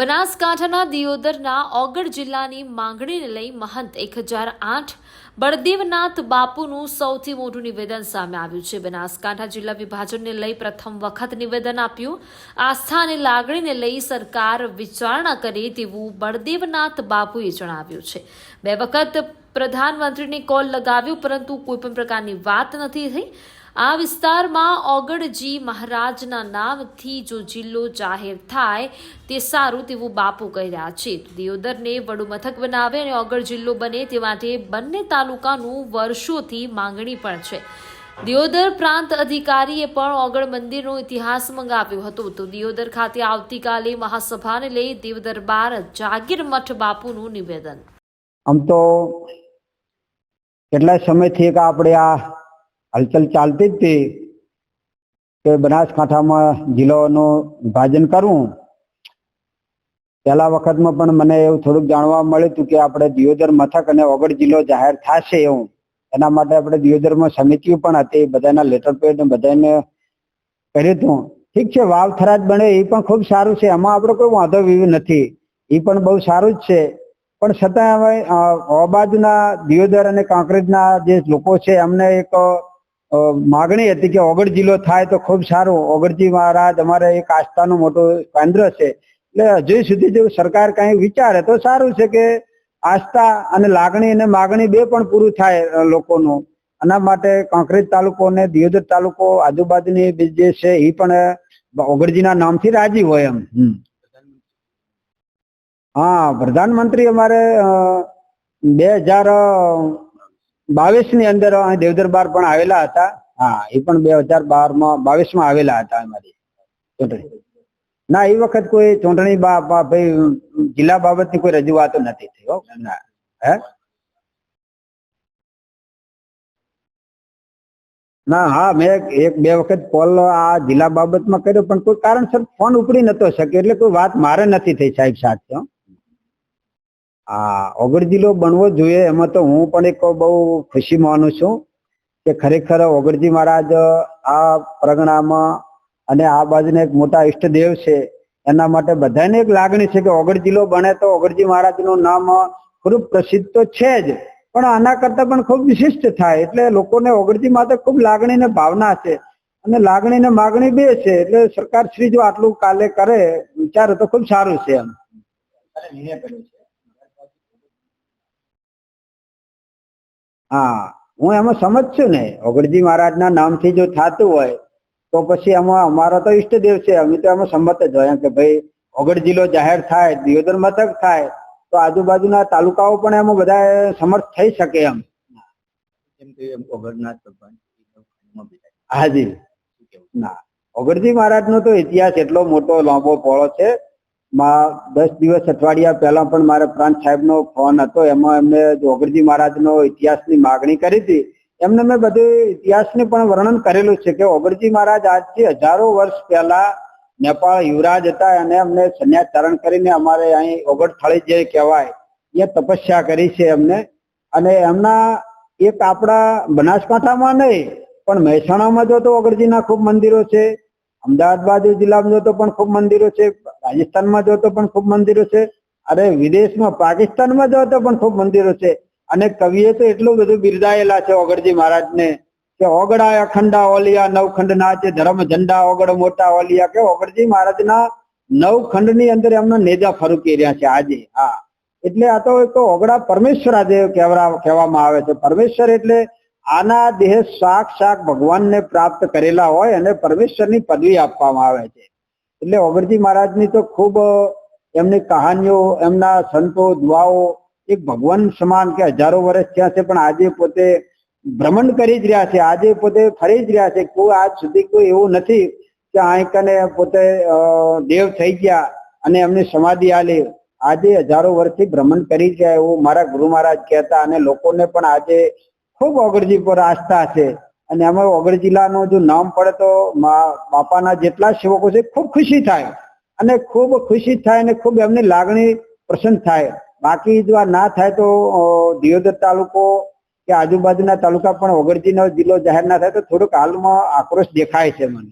બનાસકાંઠાના દિયોદરના ઓગળ જિલ્લાની માંગણીને લઈ મહંત એક હજાર આઠ બળદેવનાથ બાપુનું સૌથી મોટું નિવેદન સામે આવ્યું છે. બનાસકાંઠા જિલ્લા વિભાજનને લઈ પ્રથમ વખત નિવેદન આપ્યું. આસ્થા અને લાગણીને લઈ સરકાર વિચારણા કરે તેવું બળદેવનાથ બાપુએ જણાવ્યું છે. બે વખત પ્રધાનમંત્રીને કોલ લગાવ્યો, પરંતુ કોઈ પણ પ્રકારની વાત નથી થઈ. આ વિસ્તારમાં ઓગળજી મહારાજના નામથી જો જિલ્લો જાહેર થાય તે સારું તેવું બાપુ કહી રહ્યા છે. દિયોદરને વડુ મથક બનાવે અને ઓગળ જિલ્લો બને તે માટે બંને તાલુકાનું વર્ષોથી માંગણી પણ છે. દિયોદર પ્રાંત અધિકારીએ પણ ઓગળ મંદિરનો ઇતિહાસ મંગાવ્યો હતો. તો દિયોદર ખાતે આવતીકાલે મહાસભાને લઈ દેવદરબાર જાગીર મઠ બાપુનું નિવેદન. આમ તો કેટલા સમયથી આપણે આ હલચલ ચાલતી જ હતી કે બનાસકાંઠામાં જિલ્લાનું વિભાજન કરવું પહેલા વખતમાં પણ મને એવું થોડુંક જાણવા મળ્યું હતું કે આપણે દિયોદર મથક અને ઓગળ જિલ્લો જાહેર થશે એવું. એના માટે આપણે દિયોદરમાં સમિતિઓ પણ હતી, બધાના લેટર પેડ બધાને કર્યું હતું. ઠીક છે, વાવ થરાજ બને એ પણ ખૂબ સારું છે. એમાં આપણો કોઈ વાંધો વિવ નથી. એ પણ બહુ સારું જ છે. પણ છતાં હવે બાજુના દિયોદર અને કાંકરેજના જે લોકો છે, એમને એક માગણી હતી કે ઓગળ જિલ્લો થાય તો ખૂબ સારું. ઓગળજી મહારાજ, અમારે એક આસ્થાનું મોટું કેન્દ્ર છે. એટલે હજુ સુધી જો સરકાર કઈ વિચારે તો સારું છે કે આસ્થા અને લાગણી અને માગણી બે પણ પૂરું થાય લોકોનું. આના માટે કાંકરેજ તાલુકો અને દિયોદર તાલુકો આજુબાજુની જે છે એ પણ ઓગળજીના નામથી રાજી હોય એમ. હા, પ્રધાનમંત્રી અમારે બે હજાર બાવીસની અંદર દેવદરબાર પણ આવેલા હતા. હા, એ પણ બે હજાર બારમાં બાવીસમાં આવેલા હતા અમારી ચૂંટણી. ના, એ વખત કોઈ ચૂંટણી ભાઈ, જિલ્લા બાબતની કોઈ રજૂઆતો નથી થઈ ના. હે? ના, હા, મેં એક- એક, બે વખત કોલ આ જિલ્લા બાબતમાં કર્યો, પણ કોઈ કારણસર ફોન ઉપડી નતો શકે, એટલે કોઈ વાત મારે નથી થઈ સાહેબ સાથે હા ઓગળ જિલ્લો બનવો જોઈએ, એમાં તો હું પણ એક બહુ ખુશી માનું છું કે ખરેખર ઓગળજી મહારાજ આ પ્રગણામાં અને આ બાજુના એક મોટા ઈષ્ટદેવ છે, એના માટે બધાને એક લાગણી છે કે ઓગળ જિલ્લો બને તો ઓગળજી મહારાજનું નામ ખૂબ પ્રસિદ્ધ તો છે જ, પણ આના કરતા પણ ખૂબ વિશિષ્ટ થાય, એટલે લોકોને ઓગળજી માટે ખૂબ લાગણી ને ભાવના છે, અને લાગણી ને માગણી બે છે, એટલે સરકાર શ્રી જો આટલું કાલે કરે, વિચારે તો ખૂબ સારું છે એમ. હા હું એમાં સમજ છું ને. ઓગળજી મહારાજના નામથી જો થતું હોય તો પછી એમાં અમારો તો ઈષ્ટદેવ છે અમે તો એમાં સંમત જ હોય. કે ભાઈ ઓગળ જિલ્લો જાહેર થાય દિયોદર મથક થાય તો આજુબાજુના તાલુકાઓ પણ એમાં બધા સમર્થ થઈ શકે એમ. હાજી. ના. ઓગળજી મહારાજનો તો ઇતિહાસ એટલો મોટો લાંબો પોળો છે માં દસ દિવસ અઠવાડિયા પહેલા પણ મારા પ્રાંત સાહેબનો ફોન હતો. એમાં એમને ઓગળજી મહારાજનો ઇતિહાસની માગણી કરી હતી. એમને મેં બધું ઇતિહાસને પણ વર્ણન કરેલું છે કે ઓગળજી મહારાજ આજથી હજારો વર્ષ પહેલા નેપાળ યુવરાજ હતા. અને એમને સંન્યાસચરણ કરીને અમારે અહીં ઓગળ જે કહેવાય, એ તપસ્યા કરી છે એમને. અને એમના એક આપણા બનાસકાંઠામાં નહીં, પણ મહેસાણામાં જો તો ઓગળજીના ખૂબ મંદિરો છે. અમદાવાદ બાજુ જિલ્લામાં જોતો પણ ખૂબ મંદિરો છે, રાજસ્થાનમાં જોતો પણ ખૂબ મંદિરો છે અરે વિદેશમાં પાકિસ્તાનમાં જોતો પણ ખૂબ મંદિરો છે. અને કવિએ તો એટલું બધું બિરદાયેલા છે ઓગળજી મહારાજને કે ઓગળા અખંડા ઓલિયા, નવખંડ છે ધર્મ ઝંડા ઓગળ, મોટા ઓલિયા કે ઓગળજી મહારાજના નવ ખંડની અંદર એમના નેજા ફરૂકી રહ્યા છે આજે. હા. એટલે આ તો ઓગડા પરમેશ્વર આજે કહેવા કહેવામાં આવે છે. પરમેશ્વર એટલે આના દેહ સાક્ષાત ભગવાનને પ્રાપ્ત કરેલા હોય અને પરમેશ્વરની પદવી આપવામાં આવે છે. એટલે ઓગરજી મહારાજની તો ખૂબ એમની કહાનીઓ, એમના સંતો, દુઆઓ એક ભગવાન સમાન કે હજારો વર્ષ થયા છે, પણ આજે પોતે ભ્રમણ કરી જ રહ્યા છે. આજે પોતે ફરી જ રહ્યા છે. કોઈ આજ સુધી કોઈ એવું નથી કે આંકને પોતે દેવ થઈ ગયા અને એમની સમાધિ આલી. આજે હજારો વર્ષથી ભ્રમણ કરી ગયા એવું મારા ગુરુ મહારાજ કહેતા અને લોકોને પણ આજે ખૂબ ઓગળજી પર આસ્થા છે. અને અમે ઓગળ જિલ્લાનું જો નામ પડે તો બાપાના જેટલા સેવકો છે, ખૂબ ખુશી થાય. અને ખૂબ ખુશી થાય અને ખૂબ એમની લાગણી પ્રસન્ન થાય. બાકી જો આ ના થાય તો દિયોદર તાલુકો કે આજુબાજુના તાલુકા પણ ઓગળજીનો જિલ્લો જાહેર ના થાય તો થોડુંક હાલમાં આક્રોશ દેખાય છે મને.